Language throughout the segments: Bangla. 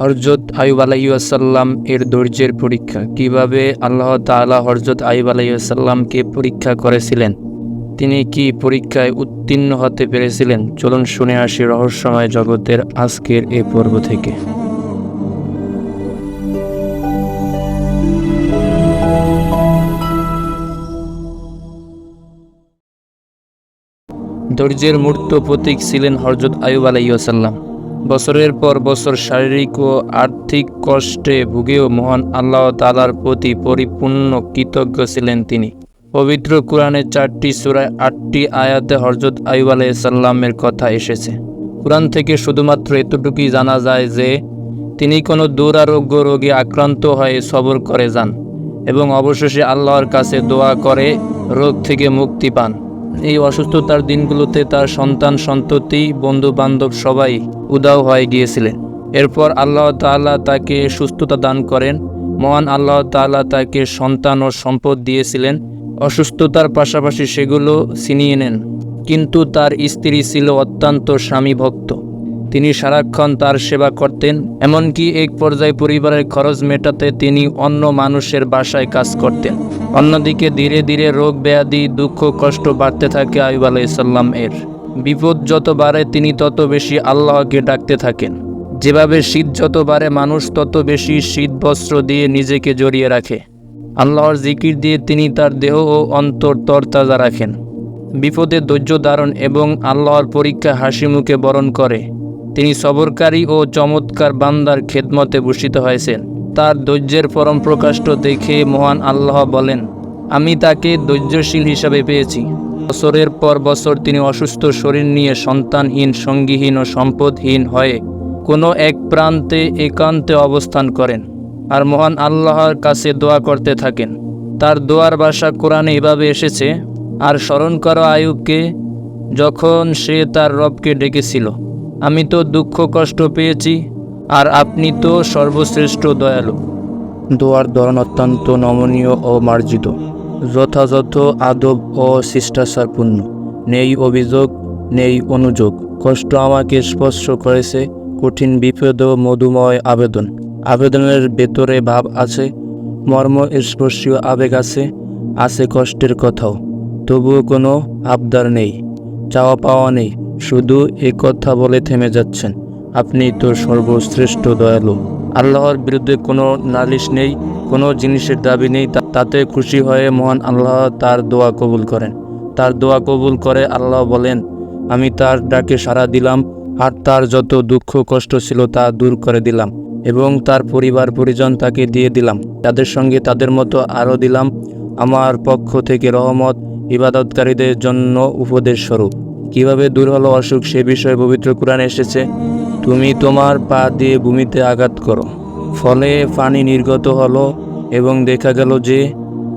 হরজত আয়ুব আলাইসাল্লাম এর ধৈর্যের পরীক্ষা। কীভাবে আল্লাহ তাআলা হরজত আয়ুব আলাইসাল্লামকে পরীক্ষা করেছিলেন? তিনি কি পরীক্ষায় উত্তীর্ণ হতে পেরেছিলেন? চলুন শুনে আসি রহস্যময় জগতের আজকের এ পর্ব থেকে। ধৈর্যের মূর্ত প্রতীক ছিলেন হরজত আয়ুব আলাইসাল্লাম বছরের পর বছর শারীরিক ও আর্থিক কষ্টে ভুগেও মহান আল্লাহ তালার প্রতি পরিপূর্ণ কৃতজ্ঞ ছিলেন তিনি। পবিত্র কোরআনের চারটি সুরায় আটটি আয়াতে হরজত আয়ুব আলাইসাল্লামের কথা এসেছে। কোরআন থেকে শুধুমাত্র এতটুকুই জানা যায় যে, তিনি কোনো দুরারোগ্য রোগে আক্রান্ত হয়ে সবর করে যান এবং অবশেষে আল্লাহর কাছে দোয়া করে রোগ থেকে মুক্তি পান। এই অসুস্থতার দিনগুলোতে তার সন্তান, সন্ততি বন্ধু বান্ধব সবাই উদাও হয়ে গিয়েছিলেন। এরপর আল্লাহ তাআলা তাকে সুস্থতা দান করেন। মহান আল্লাহ তাআলা তাকে সন্তান ও সম্পদ দিয়েছিলেন। অসুস্থতার পাশাপাশি সেগুলো ছিনিয়ে নেন। কিন্তু তার স্ত্রী ছিল অত্যন্ত স্বামী ভক্ত তিনি সারাক্ষণ তার সেবা করতেন, এমনকি এক পর্যায়ে পরিবারের খরচ মেটাতে তিনি অন্য মানুষের বাসায় কাজ করতেন। অন্যদিকে ধীরে ধীরে রোগ ব্যাধি, দুঃখ, কষ্ট বাড়তে থাকে আয়ুব আলাইসাল্লাম এর। বিপদ যত বাড়ে, তিনি তত বেশি আল্লাহকে ডাকতে থাকেন। যেভাবে শীত যত বাড়ে, মানুষ তত বেশি শীত বস্ত্র দিয়ে নিজেকে জড়িয়ে রাখে। আল্লাহর জিকির দিয়ে তিনি তার দেহ ও অন্তর তরতাজা রাখেন। বিপদে ধৈর্য ধারণ এবং আল্লাহর পরীক্ষা হাসি মুখে বরণ করে। তিনি সবরকারী ও চমৎকার বান্দার খেদমতে ভূষিত হয়েছেন। তার ধৈর্যের পরম প্রকাষ্ট দেখে মহান আল্লাহ বলেন, আমি তাকে ধৈর্যশীল হিসাবে পেয়েছি। বছরের পর বছর তিনি অসুস্থ শরীর নিয়ে সন্তানহীন, সঙ্গীহীন ও সম্পদহীন হয়ে কোনো এক প্রান্তে একান্তে অবস্থান করেন আর মহান আল্লাহর কাছে দোয়া করতে থাকেন। তার দোয়ার বাসা কোরআনে এভাবে এসেছে, আর স্মরণ করা আয়ুবকে যখন সে তার রবকে ডেকেছিল আমি তো দুঃখ কষ্ট পেয়েছি, আর আপনি তো সর্বশ্রেষ্ঠ দয়ালু। দোয়ার ধরন অত্যন্ত নমনীয় ও মার্জিত, যথাযথ আদব ও শিষ্টাচারপূর্ণ। নেই অভিযোগ, নেই অনুযোগ। কষ্ট আমাকে স্পর্শ করেছে কঠিন বিপদ ও মধুময় আবেদন। আবেদনের ভেতরে ভাব আছে, মর্ম স্পর্শীয় আবেগ আছে আছে কষ্টের কথাও। তবুও কোনো আবদার নেই, চাওয়া পাওয়া নেই। শুধু এ কথা বলে থেমে যাচ্ছেন। আপনি তো সর্বশ্রেষ্ঠ দয়ালু। আল্লাহর বিরুদ্ধে কোনো নালিশ নেই, কোনো জিনিসের দাবি নেই তাতে খুশি হয়ে মহান আল্লাহ তার দোয়া কবুল করেন। তার দোয়া কবুল করে আল্লাহ বলেন, আমি তার ডাকে সাড়া দিলাম, আর তার যত দুঃখ কষ্ট ছিল তা দূর করে দিলাম, এবং তার পরিবার পরিজন তাকে দিয়ে দিলাম। তাদের সঙ্গে তাদের মতো আরও দিলাম। আমার পক্ষ থেকে রহমত ইবাদতকারীদের জন্য উপদেশ স্বরূপ। কীভাবে দূর হলো অসুখ সে বিষয়ে পবিত্র কোরআন এসেছে? তুমি তোমার পা দিয়ে ভূমিতে আঘাত করো। ফলে পানি নির্গত হলো এবং দেখা গেল যে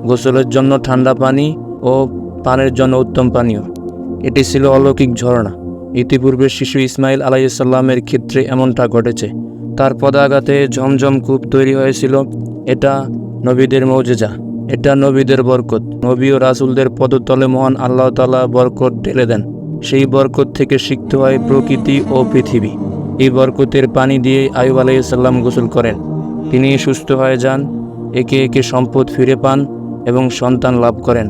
গোসলের জন্য ঠান্ডা পানি ও পানের জন্য উত্তম পানীয়। এটি ছিল অলৌকিক ঝর্ণা। ইতিপূর্বে শিশু ইসমাইল আলাইসাল্লামের ক্ষেত্রে এমনটা ঘটেছে। তার পদাঘাতে ঝমঝম কূপ তৈরি হয়েছিল। এটা নবীদের মৌজেজা। এটা নবীদের বরকত। নবী ও রাসুলদের পদতলে মহান আল্লাহ তালা বরকত ঢেলে দেন। সেই বরকত থেকে শিখতে হয় প্রকৃতি ও পৃথিবী। এই বরকতের পানি দিয়ে আয়ুব আলাইসাল্লাম গোসল করেন। তিনি সুস্থ হয়ে যান, একে একে সম্পদ ফিরে পান এবং সন্তান লাভ করেন।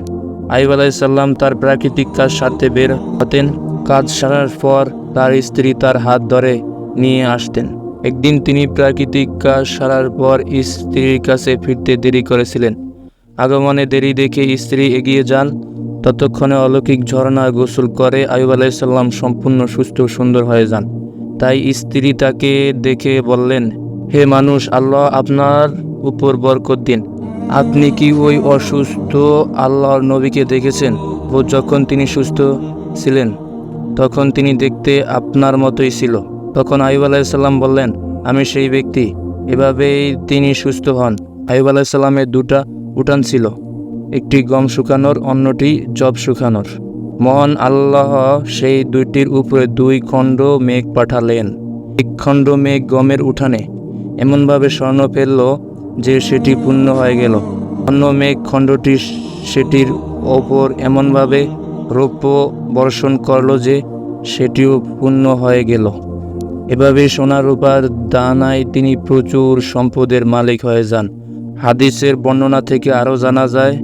আইব আলাইসাল্লাম তার প্রাকৃতিক কাজ সারতে বের হতেন। কাজ সারার পর তার স্ত্রী তার হাত ধরে নিয়ে আসতেন। একদিন তিনি প্রাকৃতিক কাজ সারার পর স্ত্রীর কাছে ফিরতে দেরি করেছিলেন। আগমনে দেরি দেখে স্ত্রী এগিয়ে যান। ততক্ষণে অলৌকিক ঝর্ণা গোসল করে আয়ুব আলাইসাল্লাম সম্পূর্ণ সুস্থ সুন্দর হয়ে যান। তাই স্ত্রী তাকে দেখে বললেন, হে মানুষ, আল্লাহ আপনার উপর বরকত দিন। আপনি কি ওই অসুস্থ আল্লাহর নবীকে দেখেছেন? ও যখন তিনি সুস্থ ছিলেন, তখন তিনি দেখতে আপনার মতোই ছিল। তখন আয়ুব আলাইসাল্লাম বললেন, আমি সেই ব্যক্তি। এভাবেই তিনি সুস্থ হন। আয়ুব আলাইসাল্লামের দুটা উঠান ছিল। একটি গম শুকানোর, অন্যটি জব শুকানোর। মহান আল্লাহ সেই দুইটির উপরে দুই খণ্ড মেঘ পাঠালেন। এক খণ্ড মেঘ গমের উঠানে। এমনভাবে স্বর্ণ ফেলল যে সেটি পূর্ণ হয়ে গেল। অন্য মেঘ খণ্ডটি সেটির ওপর এমনভাবে রৌপ্য বর্ষণ করল যে সেটিও পূর্ণ হয়ে গেল। এভাবে সোনা রূপার দানায় তিনি প্রচুর সম্পদের মালিক হয়ে যান। হাদিসের বর্ণনা থেকে আরও জানা যায়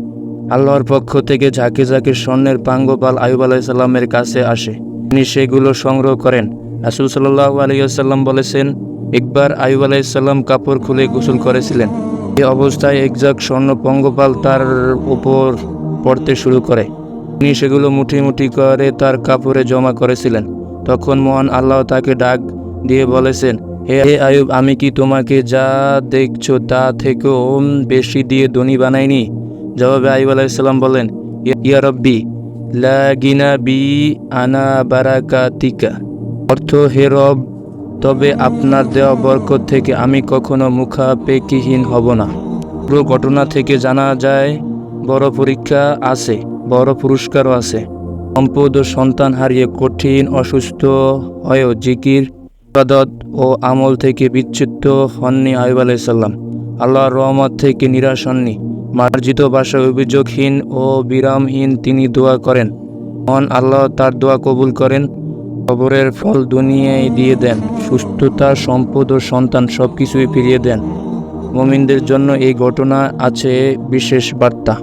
আল্লাহর পক্ষ থেকে ঝাঁকে ঝাঁকে স্বর্ণের পাঙ্গপাল আয়ুব আলাইসাল্লামের কাছে আসে। তিনি সেগুলো সংগ্রহ করেন। রাসুল সাল্লাহ আলাইসাল্লাম বলেছেন, একবার আয়ুব আলাইসাল্লাম কাপড় খুলে গোসল করেছিলেন। এই অবস্থায় একজাক স্বর্ণ পঙ্গপাল তার উপর পড়তে শুরু করে। তিনি সেগুলো মুঠি মুঠি করে তার কাপড়ে জমা করেছিলেন। তখন মহান আল্লাহ তাকে ডাক দিয়ে বলেছেন হে হে আয়ুব, আমি কি তোমাকে যা দেখছ তা থেকেও বেশি দিয়ে ধনী বানাইনি? জবাবে আয়ুব আলাইসাল্লাম বলেন "ইয়া- ইয়া রব্বি, লা বি আনা বারাকাতিকা। অর্থ, হে রব, তবে আপনার দেওয়া বরকত থেকে আমি কখনো মুখাপেক্ষিহীন হব না। পুরো ঘটনা থেকে জানা যায়, বড় পরীক্ষা আছে, বড় পুরস্কারও আছে। সম্পদ ও সন্তান হারিয়ে কঠিন, অসুস্থ হয়েও জিকির, ইবাদত ও আমল থেকে বিচ্ছিন্ন হননি আয়ুব আলাইসাল্লাম আল্লাহর রহমত থেকে নিরাশ হননি। মার্জিত ভাষায় অভিযোগহীন ও বিরামহীন তিনি দোয়া করেন। মন আল্লাহ তার দোয়া কবুল করেন খবরের ফল দুনিয়ায় দিয়ে দেন, সুস্থতা, সম্পদ ও সন্তান সব কিছুই ফিরিয়ে দেন। মোমিনদের জন্য এই ঘটনা আছে বিশেষ বার্তা।